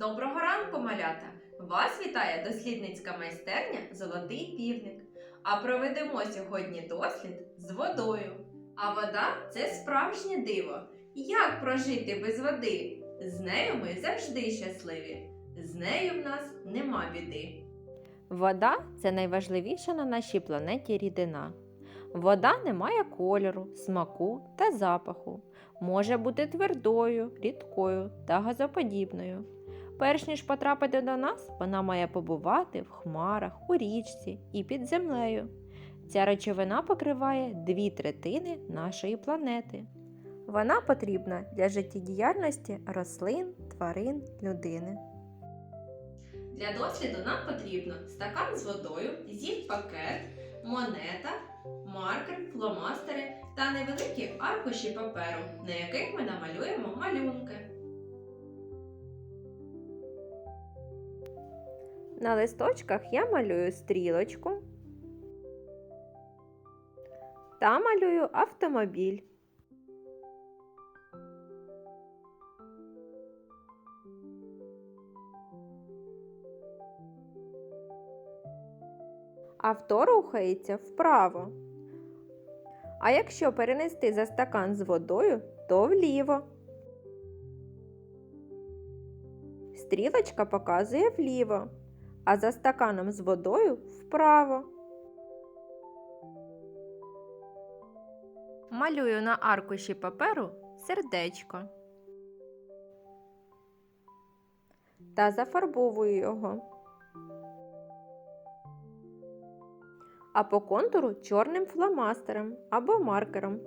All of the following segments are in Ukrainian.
Доброго ранку, малята! Вас вітає дослідницька майстерня Золотий півник. А проведемо сьогодні дослід з водою. А вода це справжнє диво. Як прожити без води? З нею ми завжди щасливі. З нею в нас нема біди. Вода це найважливіша на нашій планеті рідина. Вода не має кольору, смаку та запаху. Може бути твердою, рідкою та газоподібною. Перш ніж потрапити до нас, вона має побувати в хмарах, у річці і під землею. Ця речовина покриває дві третини нашої планети. Вона потрібна для життєдіяльності рослин, тварин, людини. Для досліду нам потрібно стакан з водою, зіп-пакет, монета, маркер, фломастери та невеликі аркуші паперу, на яких ми намалюємо малюнки. На листочках я малюю стрілочку та малюю автомобіль. Авто рухається вправо. А якщо перенести за стакан з водою, то вліво. Стрілочка показує вліво, а за стаканом з водою вправо. Малюю на аркуші паперу сердечко та зафарбовую його. А по контуру чорним фломастером або маркером.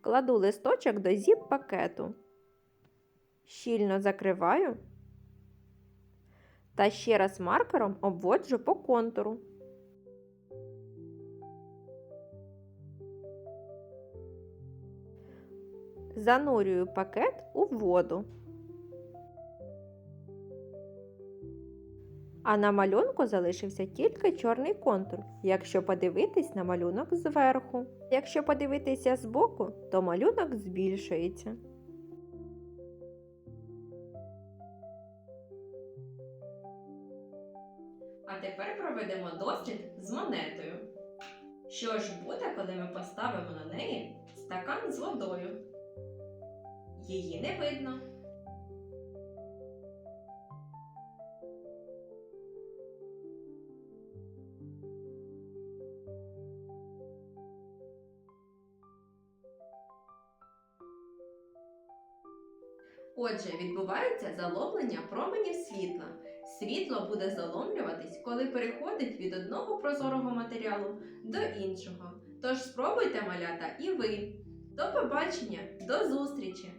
Кладу листочок до зіп-пакету. Щільно закриваю та ще раз маркером обводжу по контуру. Занурюю пакет у воду. А на малюнку залишився тільки чорний контур, якщо подивитись на малюнок зверху. Якщо подивитися збоку, то малюнок збільшується. А тепер проведемо дослід з монетою. Що ж буде, коли ми поставимо на неї стакан з водою? Її не видно. Отже, відбувається заломлення променів світла. Світло буде заломлюватись, коли переходить від одного прозорого матеріалу до іншого. Тож спробуйте малята і ви. До побачення, до зустрічі!